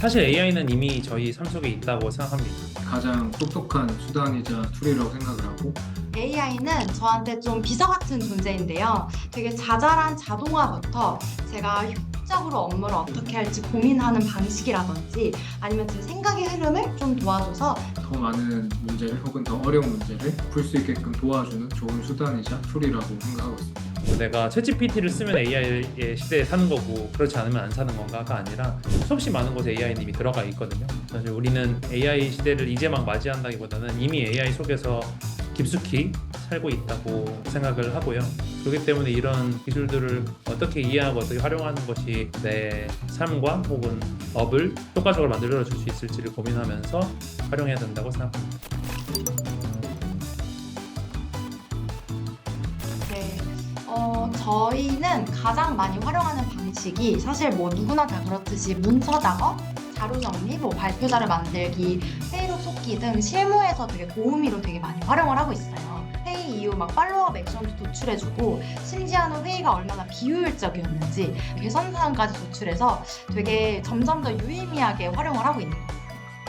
사실 AI는 이미 저희 삶 속에 있다고 생각합니다. 가장 똑똑한 수단이자 툴이라고 생각을 하고 AI는 저한테 좀 비서 같은 존재인데요. 되게 자잘한 자동화부터 제가 효율적으로 업무를 어떻게 할지 고민하는 방식이라든지 아니면 제 생각의 흐름을 좀 도와줘서 더 많은 문제를 혹은 더 어려운 문제를 풀 수 있게끔 도와주는 좋은 수단이자 툴이라고 생각하고 있습니다. 내가 챗GPT를 쓰면 AI의 시대에 사는 거고 그렇지 않으면 안 사는 건가가 아니라 수없이 많은 곳에 AI는 이미 들어가 있거든요. 사실 우리는 AI 시대를 이제 막 맞이한다기보다는 이미 AI 속에서 깊숙이 살고 있다고 생각을 하고요. 그렇기 때문에 이런 기술들을 어떻게 이해하고 어떻게 활용하는 것이 내 삶과 혹은 업을 효과적으로 만들어 줄 수 있을지를 고민하면서 활용해야 된다고 생각합니다. 저희는 가장 많이 활용하는 방식이 사실 뭐 누구나 다 그렇듯이 문서 작업, 자료 정리, 뭐 발표자를 만들기, 회의록 속기 등 실무에서 되게 도우미로 되게 많이 활용을 하고 있어요. 회의 이후 막 팔로업 액션도 도출해주고 심지어는 회의가 얼마나 비효율적이었는지 개선 사항까지 도출해서 되게 점점 더 유의미하게 활용을 하고 있는 거예요.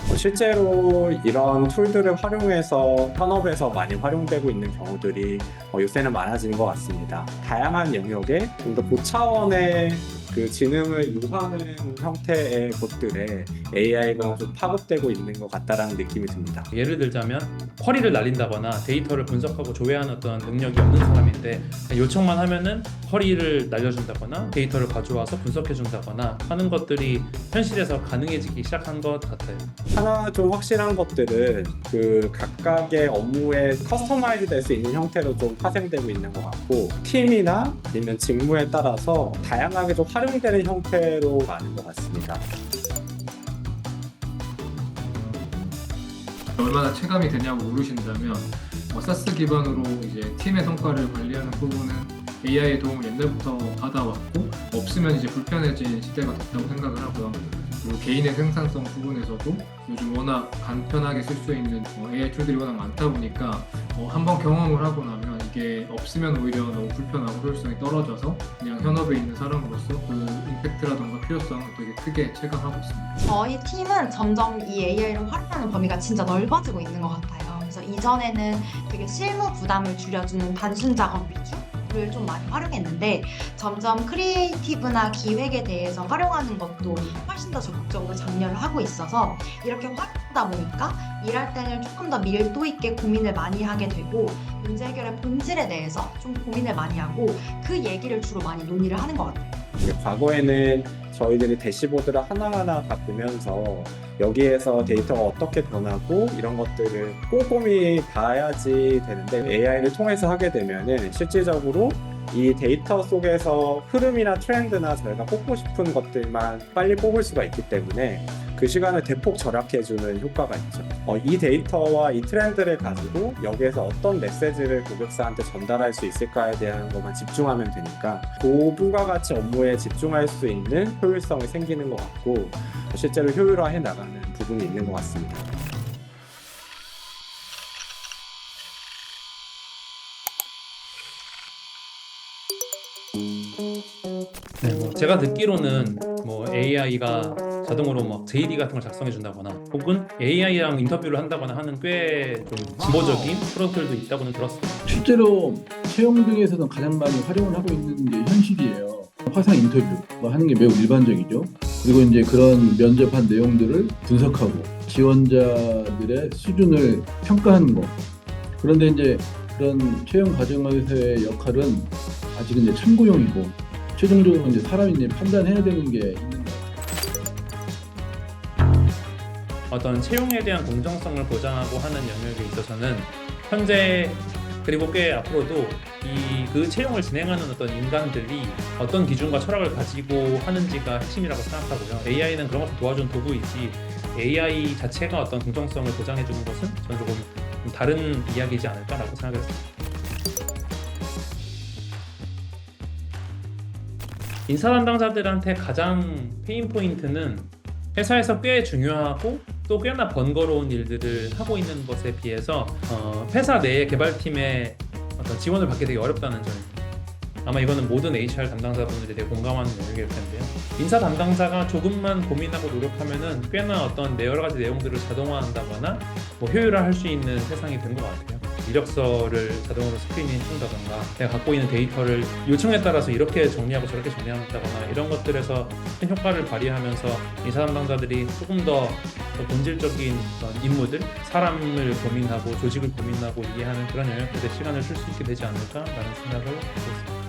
뭐 실제로 이런 툴들을 활용해서 현업에서 많이 활용되고 있는 경우들이 어, 요새는 많아지는 것 같습니다. 다양한 영역에 좀 더 고차원의 그 지능을 요하는 형태의 것들에 AI가 좀 파급되고 있는 것 같다라는 느낌이 듭니다. 예를 들자면 쿼리를 날린다거나 데이터를 분석하고 조회하는 어떤 능력이 없는 사람인데 요청만 하면은 쿼리를 날려준다거나 데이터를 가져와서 분석해준다거나 하는 것들이 현실에서 가능해지기 시작한 것 같아요. 하나 좀 확실한 것들은 그 각각의 업무에 커스터마이즈 될 수 있는 형태로 좀 파생되고 있는 것 같고 팀이나 아니면 직무에 따라서 다양하게 좀 활용 되는 형태로 많은 것 같습니다. 얼마나 체감이 되냐고 물으신다면 어, 사스 기반으로 이제 팀의 성과를 관리하는 부분은 AI의 도움을 옛날부터 받아왔고 없으면 이제 불편해진 시대가 됐다고 생각을 하고요. 그리고 개인의 생산성 부분에서도 요즘 워낙 간편하게 쓸 수 있는 어, AI 툴들이 워낙 많다 보니까 어, 한번 경험을 하고 나면 이게 없으면 오히려 너무 불편하고 효율성이 떨어져서 그냥 현업에 있는 사람으로서 그 임팩트라던가 필요성을 되게 크게 체감하고 있습니다. 저희 팀은 점점 이 AI를 활용하는 범위가 진짜 넓어지고 있는 것 같아요. 그래서 이전에는 되게 실무 부담을 줄여주는 단순 작업 위주 를좀 많이 활용했는데 점점 크리에이티브나 기획에 대해서 활용하는 것도 훨씬 더 적극적으로 장려를 하고 있어서 이렇게 활용하다 보니까 일할 때는 조금 더 밀도 있게 고민을 많이 하게 되고 문제 해결의 본질에 대해서 좀 고민을 많이 하고 그 얘기를 주로 많이 논의를 하는 것 같아요. 과거에는 저희들이 대시보드를 하나하나 다 보면서 여기에서 데이터가 어떻게 변하고 이런 것들을 꼼꼼히 봐야지 되는데 AI를 통해서 하게 되면은 실질적으로 이 데이터 속에서 흐름이나 트렌드나 저희가 뽑고 싶은 것들만 빨리 뽑을 수가 있기 때문에 그 시간을 대폭 절약해주는 효과가 있죠. 어, 이 데이터와 이 트렌드를 가지고 여기에서 어떤 메시지를 고객사한테 전달할 수 있을까에 대한 것만 집중하면 되니까 고부가 가치 업무에 집중할 수 있는 효율성이 생기는 것 같고 실제로 효율화해 나가는 부분이 있는 것 같습니다. 제가 듣기로는 뭐 AI가 자동으로 막 JD 같은 걸 작성해 준다거나 혹은 AI랑 인터뷰를 한다거나 하는 꽤 좀 진보적인 프로젝트들도 있다고는 들었어요. 실제로 채용 등에서는 가장 많이 활용을 하고 있는 게 현실이에요. 화상 인터뷰 뭐 하는 게 매우 일반적이죠. 그리고 이제 그런 면접한 내용들을 분석하고 지원자들의 수준을 평가하는 거. 그런데 이제 그런 채용 과정에서의 역할은 아직은 이제 참고용이고 최종적으로 이제 사람이 이제 판단해야 되는 게 있는 거예요. 어떤 채용에 대한 공정성을 보장하고 하는 영역에 있어서는 현재 그리고 꽤 앞으로도 이 그 채용을 진행하는 어떤 인간들이 어떤 기준과 철학을 가지고 하는지가 핵심이라고 생각하고요. AI는 그런 것을 도와주는 도구이지 AI 자체가 어떤 공정성을 보장해 주는 것은 저는 조금 좀 다른 이야기이지 않을까라고 생각했습니다. 인사 담당자들한테 가장 페인 포인트는 회사에서 꽤 중요하고 또 꽤나 번거로운 일들을 하고 있는 것에 비해서 어, 회사 내의 개발팀의 어떤 지원을 받기 되게 어렵다는 점입니다. 아마 이거는 모든 HR 담당자분들이 되게 공감하는 영역일 텐데요. 인사 담당자가 조금만 고민하고 노력하면은 꽤나 어떤 내 여러 가지 내용들을 자동화한다거나 뭐 효율화할 수 있는 세상이 된 것 같아요. 이력서를 자동으로 스크리닝 해준다던가 내가 갖고 있는 데이터를 요청에 따라서 이렇게 정리하고 저렇게 정리한다거나 이런 것들에서 큰 효과를 발휘하면서 인사 담당자들이 조금 더, 더 본질적인 임무들, 사람을 고민하고 조직을 고민하고 이해하는 그런 영역들에 시간을 쓸 수 있게 되지 않을까라는 생각을 하고 있습니다.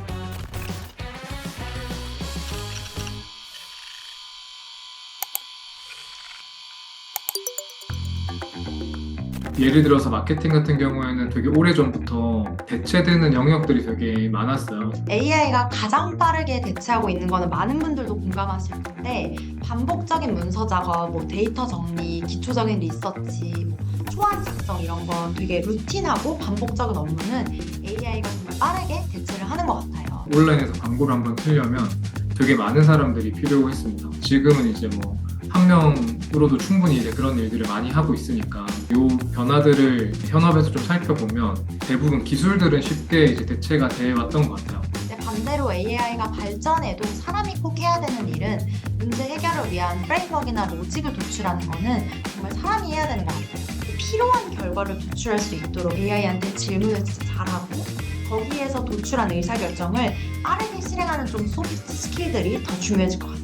예를 들어서 마케팅 같은 경우에는 되게 오래 전부터 대체되는 영역들이 되게 많았어요. AI가 가장 빠르게 대체하고 있는 거는 많은 분들도 공감하실 텐데 반복적인 문서 작업, 뭐 데이터 정리, 기초적인 리서치, 뭐 초안 작성 이런 건 되게 루틴하고 반복적인 업무는 AI가 정말 빠르게 대체를 하는 것 같아요. 온라인에서 광고를 한번 틀려면 되게 많은 사람들이 필요했습니다. 지금은 이제 뭐 한 명으로도 충분히 이제 그런 일들을 많이 하고 있으니까 요 변화들을 현업에서 좀 살펴보면 대부분 기술들은 쉽게 이제 대체가 돼 왔던 것 같아요. 반대로 AI가 발전해도 사람이 꼭 해야 되는 일은 문제 해결을 위한 프레임워크나 로직을 도출하는 거는 정말 사람이 해야 되는 것 같아요. 필요한 결과를 도출할 수 있도록 AI한테 질문을 진짜 잘하고 거기에서 도출한 의사결정을 빠르게 실행하는 좀 소프트 스킬들이 더 중요해질 것 같아요.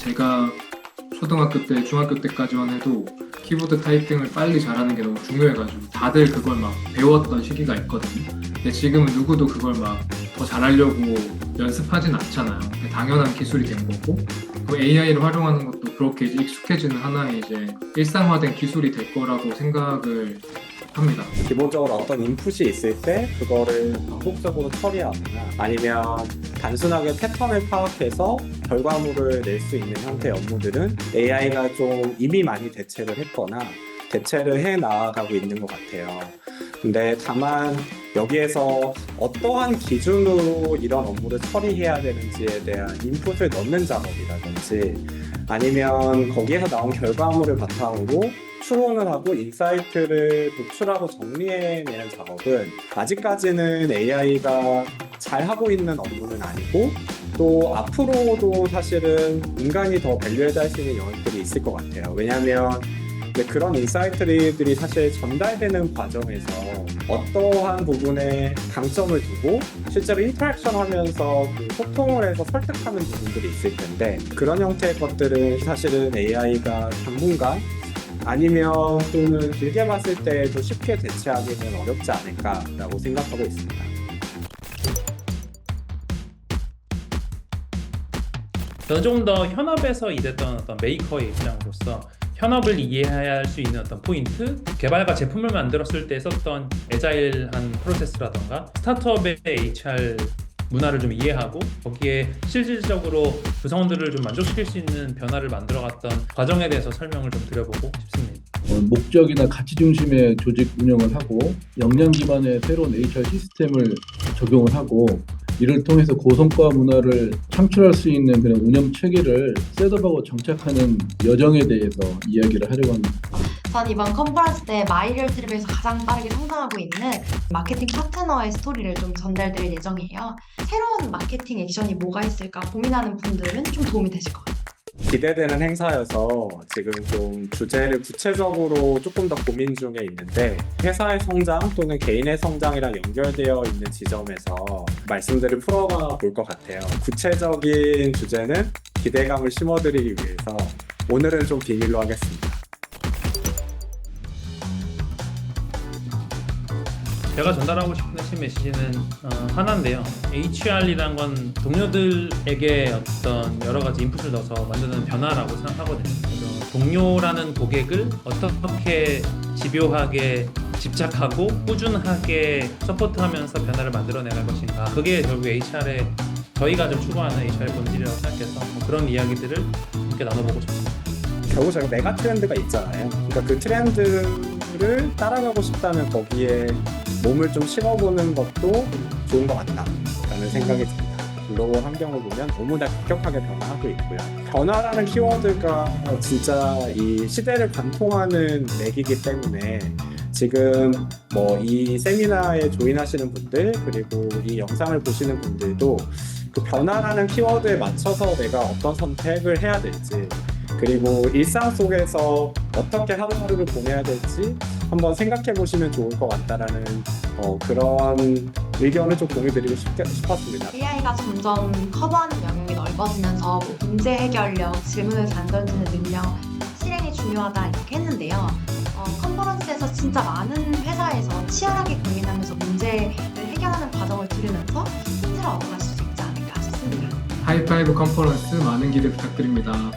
제가 초등학교 때, 중학교 때까지만 해도 키보드 타이핑을 빨리 잘하는 게 너무 중요해가지고 다들 그걸 막 배웠던 시기가 있거든요. 근데 지금은 누구도 그걸 막 더 잘하려고 연습하진 않잖아요. 당연한 기술이 된 거고 그 AI를 활용하는 것도 그렇게 익숙해지는 하나의 이제 일상화된 기술이 될 거라고 생각을 합니다. 기본적으로 어떤 인풋이 있을 때 그거를 반복적으로 처리하거나 아니면 단순하게 패턴을 파악해서 결과물을 낼 수 있는 형태의 업무들은 AI가 좀 이미 많이 대체를 했거나 대체를 해 나가고 있는 것 같아요. 근데 다만 여기에서 어떠한 기준으로 이런 업무를 처리해야 되는지에 대한 인풋을 넣는 작업이라든지 아니면 거기에서 나온 결과물을 바탕으로 추론을 하고 인사이트를 도출하고 정리해내는 작업은 아직까지는 AI가 잘 하고 있는 업무는 아니고 또 앞으로도 사실은 인간이 더 밸류해야 할수 있는 영역들이 있을 것 같아요. 왜냐하면 그런 인사이트들이 사실 전달되는 과정에서 어떠한 부분에 강점을 두고 실제로 인터랙션 하면서 그 소통을 해서 설득하는 부분들이 있을 텐데 그런 형태의 것들은 사실은 AI가 당분간 아니면 또는 길게 봤을 때도 쉽게 대체하기는 어렵지 않을까라고 생각하고 있습니다. 저는 조금 더 현업에서 일했던 어떤 메이커의 입장으로서 현업을 이해해야 할수 있는 어떤 포인트, 개발과 제품을 만들었을 때 썼던 애자일한 프로세스라던가 스타트업의 HR 문화를 좀 이해하고 거기에 실질적으로 구성원들을 좀 만족시킬 수 있는 변화를 만들어갔던 과정에 대해서 설명을 좀 드려보고 싶습니다. 어, 목적이나 가치 중심의 조직 운영을 하고 역량 기반의 새로운 HR 시스템을 적용을 하고 이를 통해서 고성과 문화를 창출할 수 있는 그런 운영 체계를 셋업하고 정착하는 여정에 대해서 이야기를 하려고 합니다. 전 이번 컨퍼런스 때 마이리얼 트립에서 가장 빠르게 성장하고 있는 마케팅 파트너의 스토리를 좀 전달드릴 예정이에요. 새로운 마케팅 액션이 뭐가 있을까 고민하는 분들은 좀 도움이 되실 것 같아요. 기대되는 행사여서 지금 좀 주제를 구체적으로 조금 더 고민 중에 있는데 회사의 성장 또는 개인의 성장이랑 연결되어 있는 지점에서 말씀들을 풀어가 볼 것 같아요. 구체적인 주제는 기대감을 심어드리기 위해서 오늘은 좀 비밀로 하겠습니다. 제가 전달하고 싶은 핵심 메시지는 어, 하나인데요. HR이란 건 동료들에게 어떤 여러 가지 인풋을 넣어서 만드는 변화라고 생각하거든요. 그래서 동료라는 고객을 어떻게 집요하게 집착하고 꾸준하게 서포트하면서 변화를 만들어내갈 것인가. 그게 결국 HR의 저희가 좀 추구하는 HR 본질이라고 생각해서 뭐 그런 이야기들을 함께 나눠보고 싶습니다. 결국 저희가 메가 트렌드가 있잖아요. 그러니까 그 트렌드를 따라가고 싶다면 거기에 몸을 좀 심어보는 것도 좋은 것 같다라는 생각이 듭니다. 글로벌 환경을 보면 너무나 급격하게 변화하고 있고요. 변화라는 키워드가 진짜 이 시대를 관통하는 맥이기 때문에 지금 뭐 이 세미나에 조인하시는 분들 그리고 이 영상을 보시는 분들도 그 변화라는 키워드에 맞춰서 내가 어떤 선택을 해야 될지 그리고 일상 속에서 어떻게 하루하루를 보내야 될지 한번 생각해 보시면 좋을 것 같다라는 어, 그런 의견을 좀 공유드리고 싶, 싶었습니다. AI가 점점 커버하는 영역이 넓어지면서 뭐 문제 해결력, 질문을 잘 던지는 능력, 실행이 중요하다 이렇게 했는데요. 어, 컨퍼런스에서 진짜 많은 회사에서 치열하게 고민하면서 문제를 해결하는 과정을 들으면서 힌트를 얻어가실 수 있지 않을까 싶습니다. 하이파이브 컨퍼런스 많은 기대 부탁드립니다.